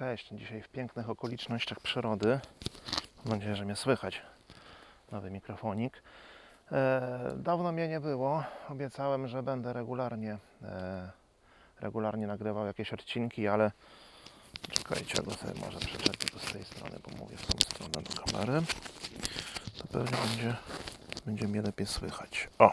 Cześć, dzisiaj w pięknych okolicznościach przyrody. Mam nadzieję, że mnie słychać. Nowy mikrofonik. E, dawno mnie nie było. Obiecałem, że będę regularnie, e, regularnie nagrywał jakieś odcinki, ale czekajcie, go sobie może przyczepię z tej strony, bo mówię w tą stronę do kamery. To pewnie będzie, będzie mnie lepiej słychać. O!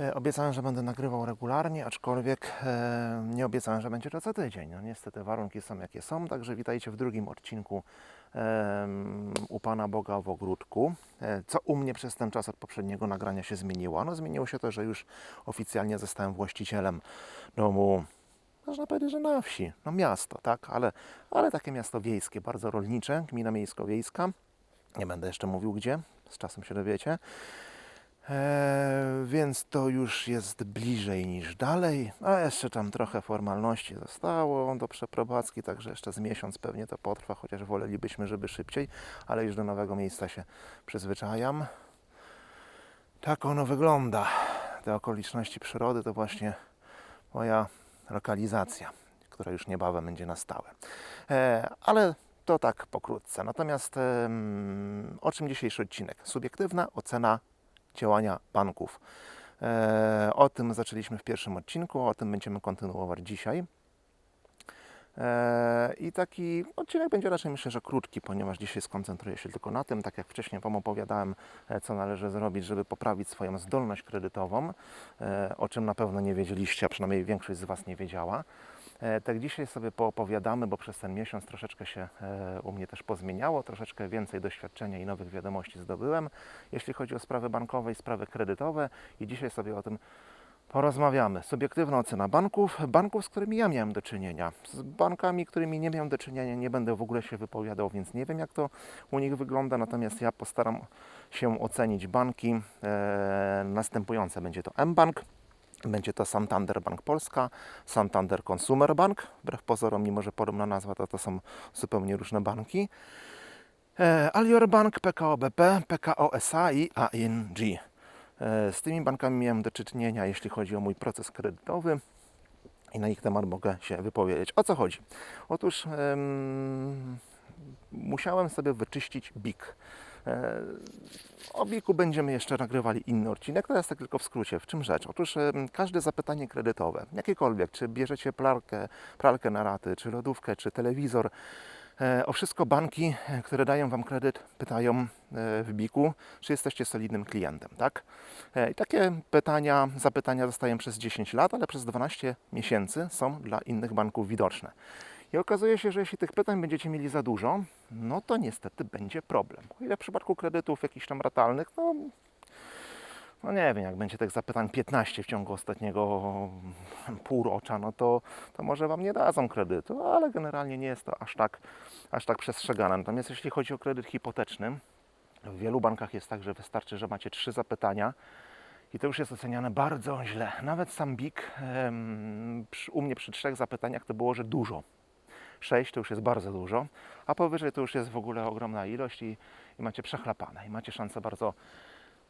E, Obiecałem, że będę nagrywał regularnie, aczkolwiek e, nie obiecałem, że będzie to co tydzień. No niestety warunki są jakie są, także witajcie w drugim odcinku u Pana Boga w ogródku. E, co u mnie przez ten czas od poprzedniego nagrania się zmieniło? No zmieniło się to, że już oficjalnie zostałem właścicielem domu, można powiedzieć, że na wsi, no miasto, tak, ale, ale takie miasto wiejskie, bardzo rolnicze, gmina miejsko-wiejska. Nie będę jeszcze mówił gdzie, z czasem się dowiecie. Eee, więc to już jest bliżej niż dalej. A jeszcze tam trochę formalności zostało do przeprowadzki, także jeszcze z miesiąc pewnie to potrwa, chociaż wolelibyśmy, żeby szybciej, ale już do nowego miejsca się przyzwyczajam. Tak ono wygląda. Te okoliczności przyrody to właśnie moja lokalizacja, która już niebawem będzie na stałe. E, ale to tak pokrótce. Natomiast em, o czym dzisiejszy odcinek? Subiektywna ocena działania banków. E, o tym zaczęliśmy w pierwszym odcinku, o tym będziemy kontynuować dzisiaj. E, I taki odcinek będzie raczej myślę, że krótki, ponieważ dzisiaj skoncentruję się tylko na tym, tak jak wcześniej Wam opowiadałem, e, co należy zrobić, żeby poprawić swoją zdolność kredytową, o czym na pewno nie wiedzieliście, a przynajmniej większość z Was nie wiedziała. E, Tak dzisiaj sobie poopowiadamy, bo przez ten miesiąc troszeczkę się e, u mnie też pozmieniało, troszeczkę więcej doświadczenia i nowych wiadomości zdobyłem, jeśli chodzi o sprawy bankowe i sprawy kredytowe i dzisiaj sobie o tym porozmawiamy. Subiektywna ocena banków, banków, z którymi ja miałem do czynienia. Z bankami, którymi nie miałem do czynienia, nie będę w ogóle się wypowiadał, więc nie wiem jak to u nich wygląda, natomiast ja postaram się ocenić banki e, następujące. Będzie to mBank, będzie to Santander Bank Polska, Santander Consumer Bank. Wbrew pozorom, mimo że podobna nazwa, to to są zupełnie różne banki. E, Alior Bank, PKO BP, PKO SA i AING. E, Z tymi bankami miałem do czynienia, jeśli chodzi o mój proces kredytowy i na ich temat mogę się wypowiedzieć. O co chodzi? Otóż em, musiałem sobie wyczyścić BIK. E, o BIK-u będziemy jeszcze nagrywali inny odcinek, teraz tak tylko w skrócie. W czym rzecz? Otóż każde zapytanie kredytowe, jakiekolwiek, czy bierzecie pralkę, pralkę na raty, czy lodówkę, czy telewizor, E, O wszystko banki, e, które dają Wam kredyt, pytają w BIK-u, czy jesteście solidnym klientem, tak? I takie pytania, zapytania zostają przez 10 lat, ale przez 12 miesięcy są dla innych banków widoczne. I okazuje się, że jeśli tych pytań będziecie mieli za dużo, no to niestety będzie problem. O ile w przypadku kredytów jakichś tam ratalnych, no no nie wiem, jak będzie tych zapytań 15 w ciągu ostatniego półrocza, no to, to może Wam nie dadzą kredytu, ale generalnie nie jest to aż tak, aż tak przestrzegane. Natomiast jeśli chodzi o kredyt hipoteczny, w wielu bankach jest tak, że wystarczy, że macie trzy zapytania i to już jest oceniane bardzo źle. Nawet sam BIK przy- u mnie przy trzech zapytaniach to było, że dużo. 6 to już jest bardzo dużo, a powyżej to już jest w ogóle ogromna ilość i, i macie przechlapane i macie szanse bardzo,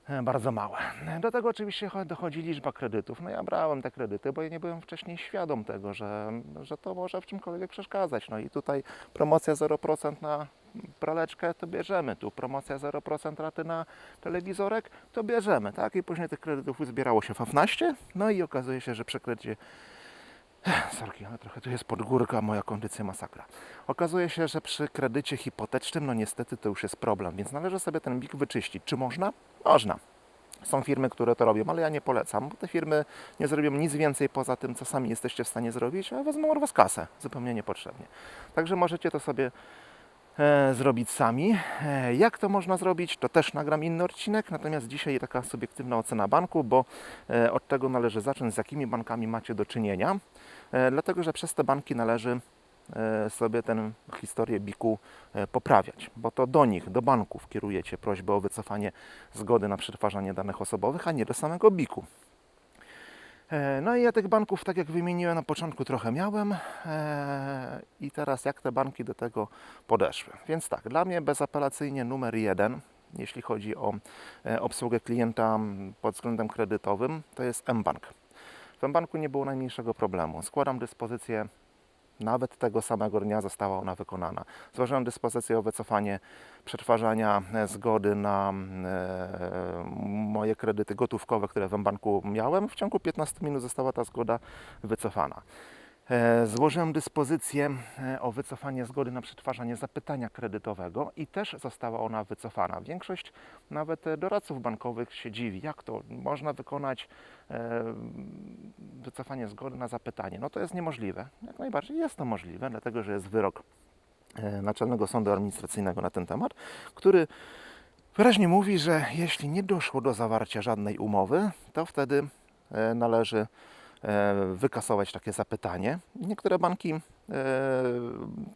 e, bardzo małe. Do tego oczywiście cho- dochodzi liczba kredytów. No ja brałem te kredyty, bo ja nie byłem wcześniej świadom tego, że, że to może w czymkolwiek przeszkadzać. No i tutaj promocja 0% na praleczkę, to bierzemy. Tu promocja 0% raty na telewizorek, to bierzemy. Tak? I później tych kredytów uzbierało się 15, no i okazuje się, że przy kredycie Sorki, ale trochę tu jest podgórka, moja kondycja masakra. Okazuje się, że przy kredycie hipotecznym, no niestety to już jest problem, więc należy sobie ten BIK wyczyścić. Czy można? Można. Są firmy, które to robią, ale ja nie polecam, bo te firmy nie zrobią nic więcej poza tym, co sami jesteście w stanie zrobić, a wezmą od Was kasę, zupełnie niepotrzebnie. Także możecie to sobie zrobić sami. E, jak to można zrobić, to też nagram inny odcinek, natomiast dzisiaj taka subiektywna ocena banku, bo e, od tego należy zacząć, z jakimi bankami macie do czynienia. E, dlatego że przez te banki należy e, sobie tę historię BIK-u e, poprawiać, bo to do nich, do banków kierujecie prośbę o wycofanie zgody na przetwarzanie danych osobowych, a nie do samego BIK-u. E, No i ja tych banków, tak jak wymieniłem na początku, trochę miałem e, i teraz jak te banki do tego podeszły. Więc tak, dla mnie bezapelacyjnie numer jeden, jeśli chodzi o e, obsługę klienta pod względem kredytowym, to jest mBank. W mBanku nie było najmniejszego problemu. Składam dyspozycję nawet tego samego dnia została ona wykonana. Złożyłem dyspozycję o wycofanie przetwarzania e, zgody na e, moje kredyty gotówkowe, które w banku miałem. W ciągu 15 minut została ta zgoda wycofana. E, Złożyłem dyspozycję e, o wycofanie zgody na przetwarzanie zapytania kredytowego i też została ona wycofana. Większość nawet e, doradców bankowych się dziwi, jak to można wykonać wycofanie zgody na zapytanie. No to jest niemożliwe. Jak najbardziej jest to możliwe, dlatego że jest wyrok Naczelnego Sądu Administracyjnego na ten temat, który wyraźnie mówi, że jeśli nie doszło do zawarcia żadnej umowy, to wtedy należy wykasować takie zapytanie. Niektóre banki e,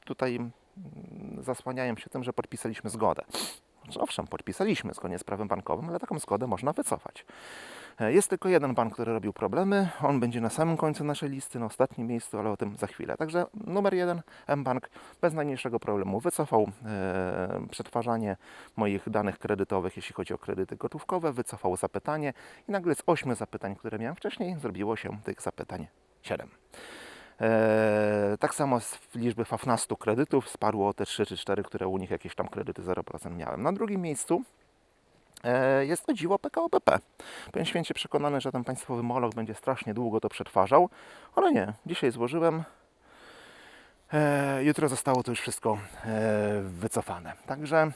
tutaj mm, zasłaniają się tym, że podpisaliśmy zgodę. Znaczy, Owszem, podpisaliśmy zgodnie z prawem bankowym, ale taką zgodę można wycofać. E, Jest tylko jeden bank, który robił problemy. On będzie na samym końcu naszej listy, na ostatnim miejscu, ale o tym za chwilę. Także numer jeden, mBank, bez najmniejszego problemu wycofał e, przetwarzanie moich danych kredytowych, jeśli chodzi o kredyty gotówkowe, wycofał zapytanie i nagle z ośmiu zapytań, które miałem wcześniej, zrobiło się tych zapytań siedem. E, tak samo z liczby 15 kredytów spadło o te 3 czy 4, które u nich jakieś tam kredyty 0% miałem. Na drugim miejscu jest to dziwo PKO BP. Byłem święcie przekonany, że ten państwowy moloch będzie strasznie długo to przetwarzał, ale nie. Dzisiaj złożyłem. E, jutro zostało to już wszystko e, wycofane. Także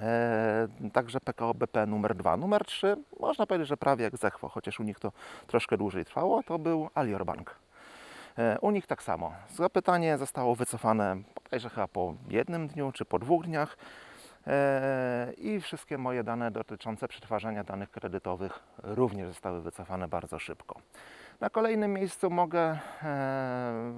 E, także PKO BP numer 2. Numer 3, można powiedzieć, że prawie jak zechwo, chociaż u nich to troszkę dłużej trwało, to był Alior Bank. E, U nich tak samo. Zapytanie zostało wycofane bodajże chyba po jednym dniu czy po dwóch dniach E, i wszystkie moje dane dotyczące przetwarzania danych kredytowych również zostały wycofane bardzo szybko. Na kolejnym miejscu mogę e,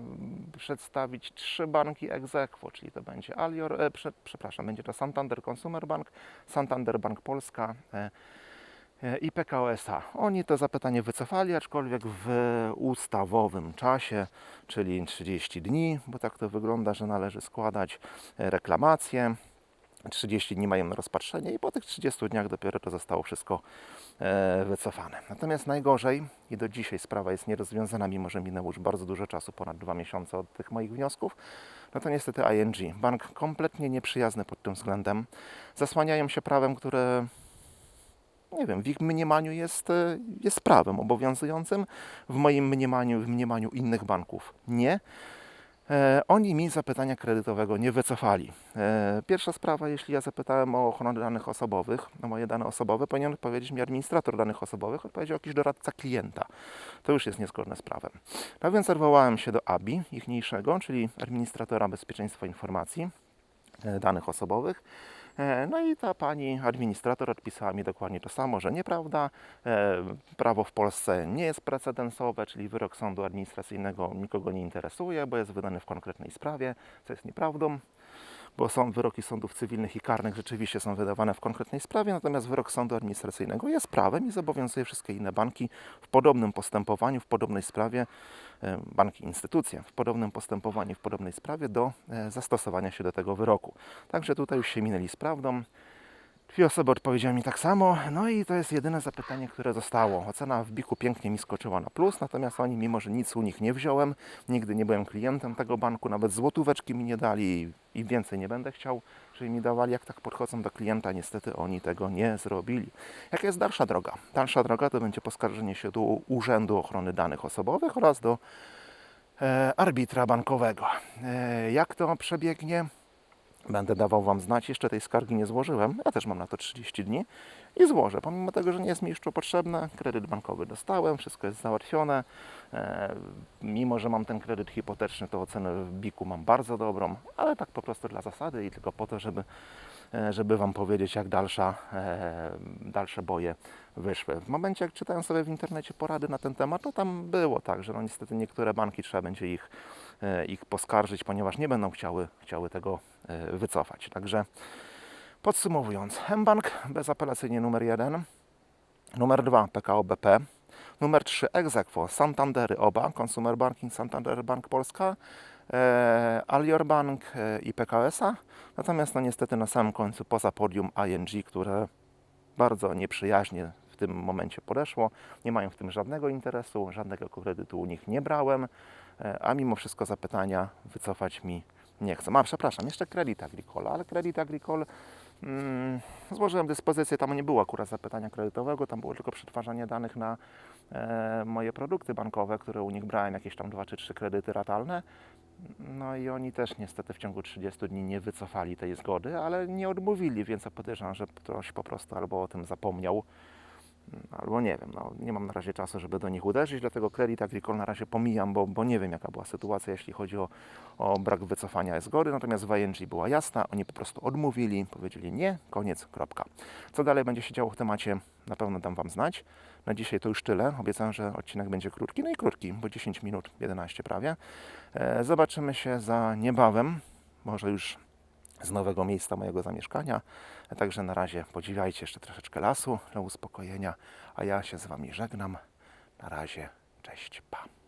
przedstawić trzy banki egzekwo, czyli to będzie Alior, e, prze, przepraszam, będzie to Santander Consumer Bank, Santander Bank Polska e, e, i PKO SA. Oni to zapytanie wycofali, aczkolwiek w ustawowym czasie, czyli 30 dni, bo tak to wygląda, że należy składać e, reklamację. 30 dni mają na rozpatrzenie i po tych 30 dniach dopiero to zostało wszystko e, wycofane. Natomiast najgorzej i do dzisiaj sprawa jest nierozwiązana, mimo że minęło już bardzo dużo czasu, ponad dwa miesiące od tych moich wniosków, no to niestety ING, bank kompletnie nieprzyjazny pod tym względem. Zasłaniają się prawem, które nie wiem, w ich mniemaniu jest, e, jest prawem obowiązującym, w moim mniemaniu, w mniemaniu innych banków nie. E, oni mi zapytania kredytowego nie wycofali. E, pierwsza sprawa, jeśli ja zapytałem o ochronę danych osobowych, o moje dane osobowe, powinien odpowiedzieć mi administrator danych osobowych, odpowiedział jakiś doradca klienta. To już jest niezgodne z prawem. No więc odwołałem się do ABI, ich mniejszego, czyli administratora bezpieczeństwa informacji e, danych osobowych. E, No i ta pani administrator odpisała mi dokładnie to samo, że nieprawda. E, Prawo w Polsce nie jest precedensowe, czyli wyrok sądu administracyjnego nikogo nie interesuje, bo jest wydany w konkretnej sprawie, co jest nieprawdą. Bo są wyroki sądów cywilnych i karnych rzeczywiście są wydawane w konkretnej sprawie, natomiast wyrok sądu administracyjnego jest prawem i zobowiązuje wszystkie inne banki w podobnym postępowaniu, w podobnej sprawie, e, banki, instytucje w podobnym postępowaniu, w podobnej sprawie do e, zastosowania się do tego wyroku. Także tutaj już się minęli z prawdą. Dwie osoby odpowiedziały mi tak samo, no i to jest jedyne zapytanie, które zostało. Ocena w Biku pięknie mi skoczyła na plus, natomiast oni, mimo że nic u nich nie wziąłem, nigdy nie byłem klientem tego banku, nawet złotóweczki mi nie dali i więcej nie będę chciał, żeby mi dawali. Jak tak podchodzą do klienta, niestety oni tego nie zrobili. Jaka jest dalsza droga? Dalsza droga to będzie poskarżenie się do Urzędu Ochrony Danych Osobowych oraz do e, arbitra bankowego. E, jak to przebiegnie? Będę dawał Wam znać, jeszcze tej skargi nie złożyłem. Ja też mam na to 30 dni i złożę. Pomimo tego, że nie jest mi jeszcze potrzebne, kredyt bankowy dostałem, wszystko jest załatwione. E, mimo, że mam ten kredyt hipoteczny, to ocenę w BIK-u mam bardzo dobrą, ale tak po prostu dla zasady i tylko po to, żeby, e, żeby Wam powiedzieć, jak dalsza, e, dalsze boje wyszły. W momencie, jak czytałem sobie w internecie porady na ten temat, to tam było tak, że no niestety niektóre banki trzeba będzie ich, e, ich poskarżyć, ponieważ nie będą chciały, chciały tego wycofać. Także podsumowując, mBank bezapelacyjnie numer 1, numer 2 PKO BP, numer 3 Exequo, Santandery oba, Consumer Banking, Santander Bank Polska, e, Alior Bank e, i PKS-a. Natomiast no niestety na samym końcu poza podium ING, które bardzo nieprzyjaźnie w tym momencie podeszło. Nie mają w tym żadnego interesu, żadnego kredytu u nich nie brałem, e, a mimo wszystko zapytania wycofać mi nie chcą. A przepraszam, jeszcze kredyt agricole, ale kredyt agricole mm, złożyłem dyspozycję, tam nie było akurat zapytania kredytowego, tam było tylko przetwarzanie danych na e, moje produkty bankowe, które u nich brałem, jakieś tam dwa czy trzy kredyty ratalne. No i oni też niestety w ciągu 30 dni nie wycofali tej zgody, ale nie odmówili, więc ja podejrzewam, że ktoś po prostu albo o tym zapomniał, albo nie wiem, no, nie mam na razie czasu, żeby do nich uderzyć, dlatego kredyt agricole na razie pomijam, bo, bo nie wiem jaka była sytuacja, jeśli chodzi o, o brak wycofania zgody, natomiast w ING była jasna, oni po prostu odmówili, powiedzieli nie, koniec, kropka. Co dalej będzie się działo w temacie, na pewno dam Wam znać. Na dzisiaj to już tyle, obiecałem, że odcinek będzie krótki, no i krótki, bo 10 minut, 11 prawie. E, Zobaczymy się za niebawem, może już z nowego miejsca mojego zamieszkania. Także na razie podziwiajcie jeszcze troszeczkę lasu dla uspokojenia, a ja się z Wami żegnam. Na razie, cześć, pa.